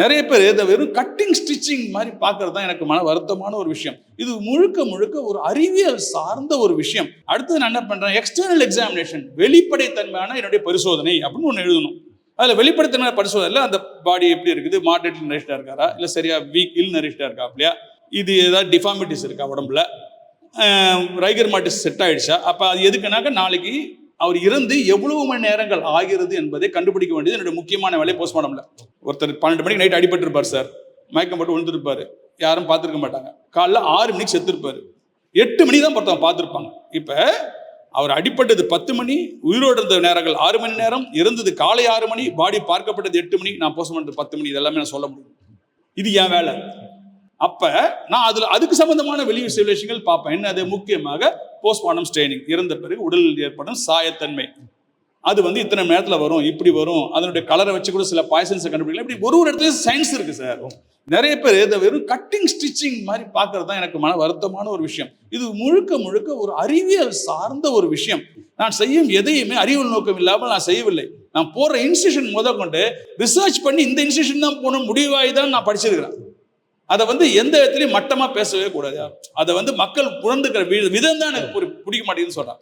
நிறைய பேர் இதை வெறும் கட்டிங் ஸ்டிச்சிங் மாதிரி பார்க்கறது தான் எனக்கு மன வருத்தமான ஒரு விஷயம். இது முழுக்க முழுக்க ஒரு அறிவியல் சார்ந்த ஒரு விஷயம். அடுத்தது நான் என்ன பண்ணுறேன் எக்ஸ்டர்னல் எக்ஸாமினேஷன் வெளிப்படைத்தன்மையான என்னுடைய பரிசோதனை அப்படின்னு ஒன்று எழுதணும். அதில் வெளிப்படைத்தன்மை பரிசோதனையில் அந்த பாடி எப்படி இருக்குது? மாடரேட் நரிஷ்டாக இருக்காரா? இல்லை சரியா வீக் இல் நரிஷ்டாக இருக்கா? இல்லையா இது ஏதாவது டிஃபார்மிட்டிஸ் இருக்கா உடம்புல? ரைகர் மாட்டிஸ் செட் ஆயிடுச்சா? அப்போ அது எதுக்குனாக்க நாளைக்கு அவர் இறந்து எவ்வளவு மணி நேரங்கள் ஆகிறது என்பதை கண்டுபிடிக்க வேண்டியது என்னுடைய முக்கியமான வேலை போஸ்ட்மார்டம்ல ஒருத்தர் பன்னெண்டு மணிக்கு நைட் அடிபட்டிருப்பார் சார் மயக்கம் போட்டு விழுந்துருப்பார். யாரும் பார்த்துருக்க மாட்டாங்க. காலைல ஆறு மணிக்கு செத்துருப்பாரு. எட்டு மணி தான் ஒருத்தவங்க பார்த்துருப்பாங்க. இப்போ அவர் அடிப்பட்டது பத்து மணி உயிரோடு இருந்த நேரங்கள் ஆறு மணி நேரம் இருந்தது காலை ஆறு மணி பாடி பார்க்கப்பட்டது எட்டு மணி நான் போஸ்ட் பண்ணுறது பத்து மணி இதெல்லாமே நான் சொல்ல முடியும். இது என் வேலை. அப்ப நான் அதுல அதுக்கு சம்பந்தமான வெளி சில விஷயங்கள் பார்ப்பேன். என்ன அது முக்கியமாக போஸ்ட்மார்டம் ஸ்ட்ரெயினிங் இறந்த பிறகு உடலில் ஏற்படும் சாயத்தன்மை. அது வந்து இத்தனை நேரத்தில் வரும் இப்படி வரும் அதனுடைய கலரை வச்சு கூட சில பாய்சன்ஸை கண்டுபிடிக்கலாம். இப்படி ஒரு ஒரு இடத்துலையும் சயின்ஸ் இருக்கு சார் நிறைய பேர் இதை வெறும் கட்டிங் ஸ்டிச்சிங் மாதிரி பார்க்கறது தான் எனக்கு மன வருத்தமான ஒரு விஷயம். இது முழுக்க முழுக்க ஒரு அறிவியல் சார்ந்த ஒரு விஷயம். நான் செய்யும் எதையுமே அறிவியல் நோக்கம் இல்லாமல் நான் செய்யவில்லை. நான் போற இன்ஸ்டியூஷன் முத கொண்டு ரிசர்ச் பண்ணி இந்த இன்ஸ்டியூஷன் தான் போகணும் முடிவாகி தான் நான் படிச்சிருக்கிறேன். அதை வந்து எந்த இடத்துலையும் மட்டமா பேசவே கூடாது. அதை வந்து மக்கள் புரிந்துக்கிற விதம் தான் எனக்கு பிடிக்க மாட்டேங்குதுன்னு சொல்றேன்.